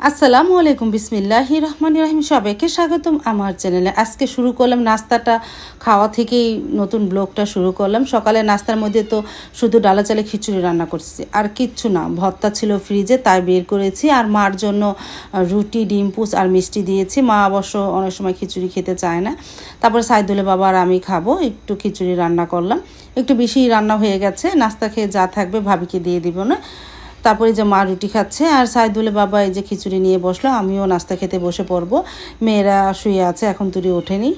আসসালামু আলাইকুম, বিসমিল্লাহ রহমান রহিম। সবাইকে স্বাগতম আমার চ্যানেলে। আজকে শুরু করলাম নাস্তাটা। খাওয়া থেকেই নতুন ব্লগটা শুরু করলাম। সকালে নাস্তার মধ্যে তো শুধু ডালা চালে খিচুড়ি রান্না করছি। আর কিচ্ছু না, ভর্তা ছিল ফ্রিজে তাই বের করেছি। আর মার জন্য রুটি, ডিম, পুস আর মিষ্টি দিয়েছি। মা অবশ্য অনেক সময় খিচুড়ি খেতে চায় না। তারপর সাইদুলে বাবা আর আমি খাব। একটু খিচুড়ি রান্না করলাম। একটু বেশি রান্না হয়ে গেছে। নাস্তা খেয়ে যা থাকবে ভাবিকে দিয়ে দিব না। তারপরে যে মা রুটি খাচ্ছে, আর সাইদুলে বাবা এই যে খিচুড়ি নিয়ে বসল, আমিও নাস্তা খেতে বসে পড়ব। মেয়েরা শুয়ে আছে, এখন তুরি ওঠেনি।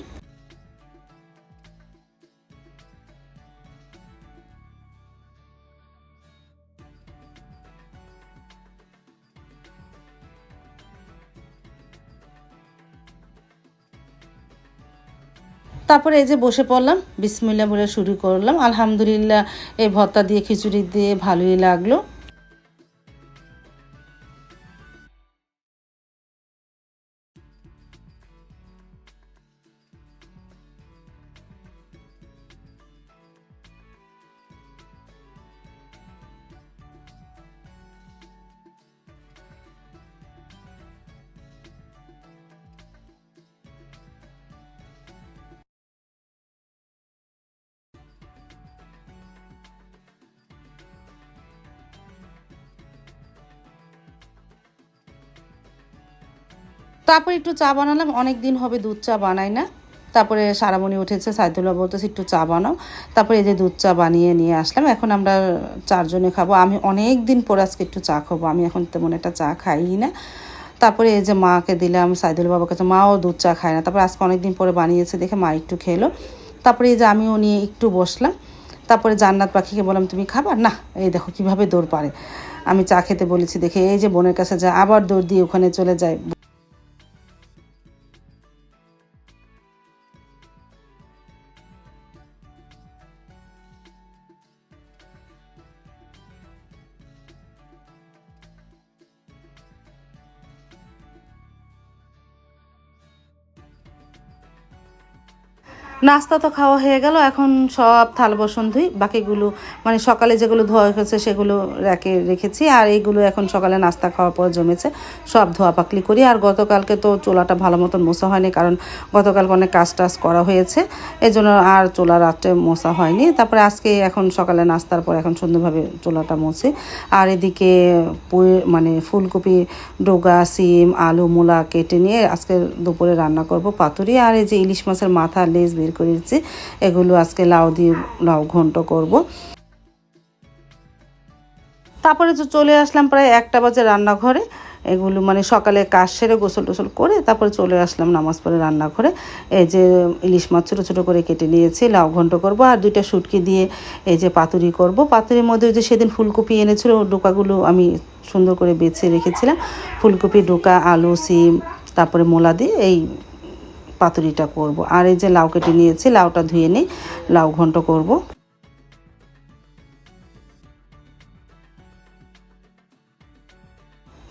তারপরে এই যে বসে পড়লাম বিসমিল্লা বলে শুরু করলাম। আলহামদুলিল্লাহ, এই ভর্তা দিয়ে খিচুড়ি দিয়ে ভালোই লাগল। তারপরে একটু চা বানালাম অনেক দিন হবে দুধ চা বানাই না। তারপরে সারামণি উঠেছে, সাইদুল্লাহ বলতেছে, একটু চা বানাও। তারপরে এই যে দুধ চা বানিয়ে নিয়ে আসলাম। এখন আমরা চারজনে খাব। আমি অনেক দিন পর আজকে একটু চা খাব। আমি এখন তেমন একটা চা খাই না। তারপরে এই যে মাকে দিলাম সাইদুল বাবার কাছে মাও দুধ চা খায় না। তারপরে আজকে অনেক দিন পরে বানিয়েছে দেখে মা একটু খেলো। তারপরে এই যে আমিও নিয়ে একটু বসলাম। তারপরে জান্নাত পাখিকে বললাম, তুমি খাবার না, এই দেখো কীভাবে দৌড় পারে। আমি চা খেতে বলেছি, দেখে এই যে বোনের কাছে যায় আবার দৌড় দিয়ে ওখানে চলে যায়। নাস্তা তো খাওয়া হয়ে গেল, এখন সব থাল বসন ধুই, বাকিগুলো মানে সকালে যেগুলো ধোয়া হয়েছে সেগুলো রেখে, রেখেছি, আর এইগুলো এখন সকালে নাস্তা খাওয়ার পর জমেছে, সব ধোয়া পাকলি করি, আর গতকালকে তো চোলাটা ভালো মতন মোছা হয়নি, কারণ গতকালকে অনেক কাজ টাজ করা হয়েছে এই জন্য আর চোলা রাত্রে মোছা হয়নি, তারপরে আজকে এখন সকালে নাস্তার পর এখন সুন্দরভাবে চোলাটা মোছি, আর এদিকে মানে ফুলকপি, ডোগা, সিম, আলু, মূলা কেটে নিয়ে আজকে দুপুরে রান্না করব পাতুরি, আর এই যে ইলিশ মাছের মাথা, লেজ বের করেছি এগুলো আজকে লাউ দিয়ে লাউ ঘন্ট করব। তারপরে তো চলে আসলাম প্রায় একটা বাজে রান্নাঘরে। এগুলো মানে সকালে কাজ সেরে গোসল টোসল করে তারপরে চলে আসলাম নামাজ পড়ে রান্নাঘরে। এই যে ইলিশ মাছ ছোটো ছোটো করে কেটে নিয়েছি, লাউ ঘন্ট করব আর দুইটা শুটকি দিয়ে এই যে পাতুরি করব। পাতুরির মধ্যে যে সেদিন ফুলকপি এনেছিল ডোকাগুলো আমি সুন্দর করে বেছে রেখেছিলাম। ফুলকপি, ডোকা, আলু, সিম, তারপরে মোলা দিয়ে এই পাতুরিটা করব। আর এই যে লাউ কেটে নিয়েছি, লাউটা ধুয়ে নিই, লাউ ঘন্ট করব।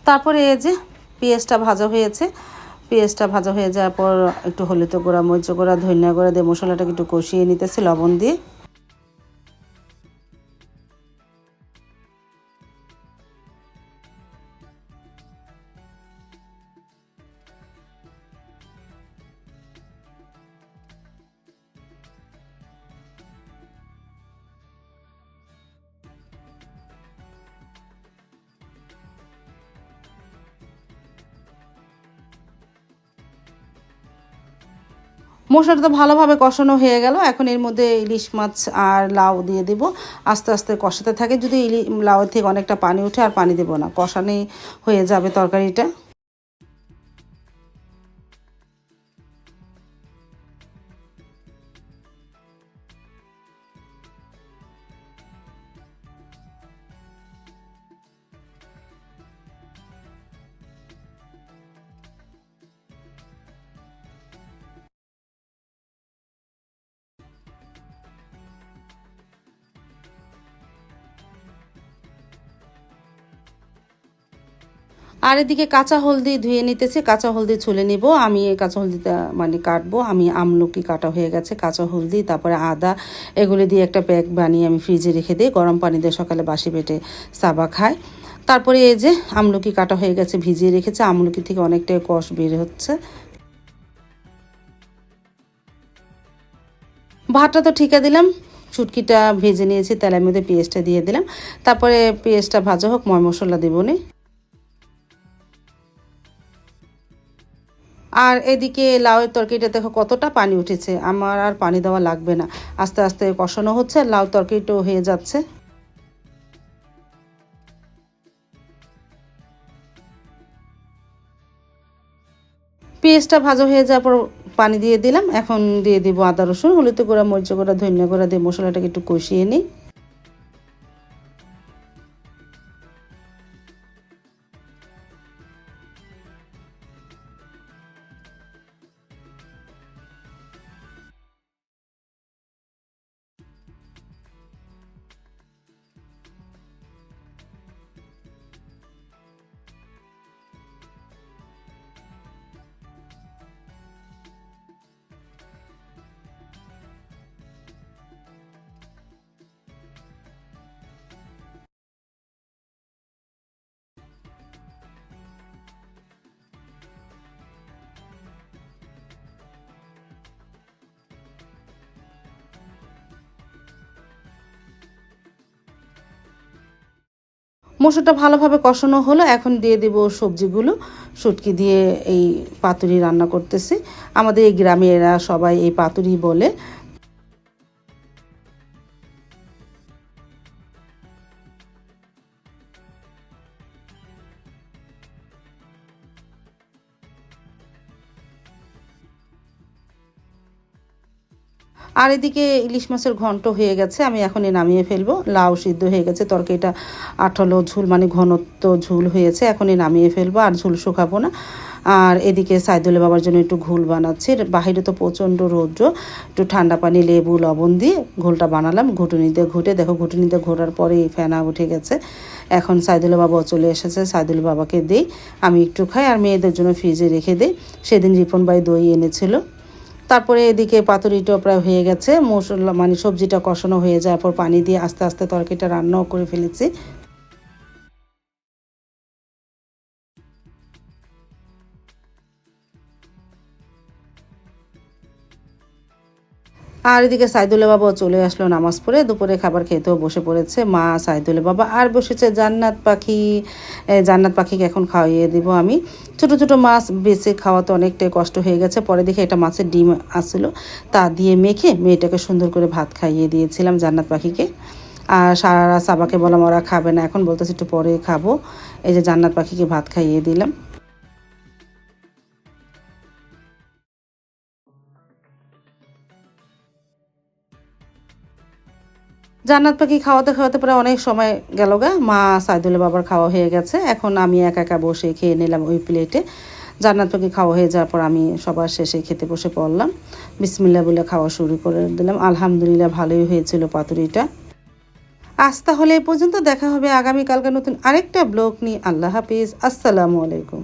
তারপরে এই যে পেঁয়াজটা ভাজা হয়েছে, পেঁয়াজটা ভাজা হয়ে যাওয়ার পর একটু হলুদ গুঁড়া, মরিচ গুঁড়া, ধনিয়া গুঁড়া দিয়ে মশলাটাকে একটু কষিয়ে নিতেছি লবণ দিয়ে। মশলাটা তো ভালোভাবে কষানো হয়ে গেল। এখন এর মধ্যে ইলিশ মাছ আর লাউ দিয়ে দেব। আস্তে আস্তে কষাতে থাকে। যদি ইলি লাউ থেকে অনেকটা পানি উঠে আর পানি দেবো না। কষানে হয়ে যাবে তরকারিটা। আর এদিকে কাঁচা হলদি ধুয়ে নিতেছি, কাঁচা হলদি ছুলে নিব। আমি এই কাঁচা হলদিটা মানে কাটবো। আমি আমলকি কাটা হয়ে গেছে, কাঁচা হলদি, তারপরে আদা, এগুলি দিয়ে একটা প্যাক বানিয়ে আমি ফ্রিজে রেখে দিই। গরম পানি দিয়ে সকালে বাসি পেটে সাবা খাই। তারপরে এই যে আমলকি কাটা হয়ে গেছে, ভিজিয়ে রেখেছে। আমলকি থেকে অনেকটাই কষ বের হচ্ছে। ভাতটা তো ঠিকা দিলাম। চুটকিটা ভেজে নিয়েছি, তেলের মধ্যে পেঁয়াজটা দিয়ে দিলাম। তারপরে পেঁয়াজটা ভাজা হোক, ময় মশলা দেবো নি। আর এদিকে লাউয়ের তরকারিটা দেখো কতটা পানি উঠেছে। আমার আর পানি দেওয়া লাগবে না। আস্তে আস্তে কষানো হচ্ছে, লাউ তরকারিটাও হয়ে যাচ্ছে। পেঁয়াজটা ভাজা হয়ে যাওয়ার পর পানি দিয়ে দিলাম। এখন দিয়ে দিব আদা রসুন, হলুদ গুঁড়া মরিচ গুঁড়া, ধনিয়া গুঁড়া দিয়ে মশলাটাকে একটু কষিয়ে নিই। মসুরটা ভালোভাবে কষানো হলো, এখন দিয়ে দেব সবজিগুলো। শুটকি দিয়ে এই পাতুরি রান্না করতেছি। আমাদের এই গ্রামে এরা সবাই এই পাতুরি বলে। আর এদিকে ইলিশ মাছের ঘন্ট হয়ে গেছে, আমি এখনই নামিয়ে ফেলব। লাউ সিদ্ধ হয়ে গেছে, তরকারিটা আঠালো ঝুল মানে ঘনত্ব ঝুল হয়েছে, এখনই নামিয়ে ফেলব, আর ঝুল শুকাবো না। আর এদিকে সাইদুলে বাবার জন্য একটু ঘুল বানাচ্ছি বাহিরে তো প্রচণ্ড রৌদ্র, একটু ঠান্ডা পানি, লেবু, লবণ দিয়ে ঘোলটা বানালাম, ঘুটুনিতে ঘুটে, দেখো ঘুটুনিতে ঘোরার পরেই ফেনা উঠে গেছে। এখন সাইদুল্লা বাবাও চলে এসেছে, সাইদুল বাবাকে দিই, আমি একটু খাই, আর মেয়েদের জন্য ফ্রিজে রেখে দিই। সেদিন রিপন ভাই দই এনেছিল তারপরে এদিকে পাতুরিটা প্রায় হয়ে গেছে। মশলা মানে সবজিটা কষানো হয়ে যাওয়ার পর পানি দিয়ে আস্তে আস্তে তরকারিটা রান্নাও করে ফেলেছি। আর এদিকে সাইদুল্লা বাবাও চলে আসলো নামাজ পড়ে। দুপুরে খাবার খেতেও বসে পড়েছে মা সাইদুল্লা বাবা। আর বসেছে জান্নাত পাখি। জান্নাত পাখিকে এখন খাওয়াইয়ে দিব আমি। ছোট ছোট মাছ বেছে খাওয়াতে অনেকটাই কষ্ট হয়ে গেছে। পরে দেখে এটা মাছের ডিম আসলো তা দিয়ে মেখে মেয়েটাকে সুন্দর করে ভাত খাইয়ে দিয়েছিলাম জান্নাত পাখিকে। আর সারা সাবাকে বললাম ওরা খাবে না। এখন বলতেছে একটু পরে খাব। এই যে জান্নাত পাখিকে ভাত খাইয়ে দিলাম। জান্নাত পাখি খাওয়াতে খাওয়াতে পরে অনেক সময় গেল গা। মা সাইদুলের বাবার খাওয়া হয়ে গেছে। এখন আমি একা একা বসে খেয়ে নিলাম ওই প্লেটে। জান্নাত পাখি খাওয়া হয়ে যাওয়ার পর আমি সবার শেষে খেতে বসে পড়লাম। বিসমিল্লা বলে খাওয়া শুরু করে দিলাম। আলহামদুলিল্লাহ ভালোই হয়েছিল পাতুরিটা। আজ তাহলে এই পর্যন্ত দেখা হবে আগামীকালকে নতুন আরেকটা ব্লগ নিয়ে। আল্লাহ হাফিজ। আসসালামু আলাইকুম।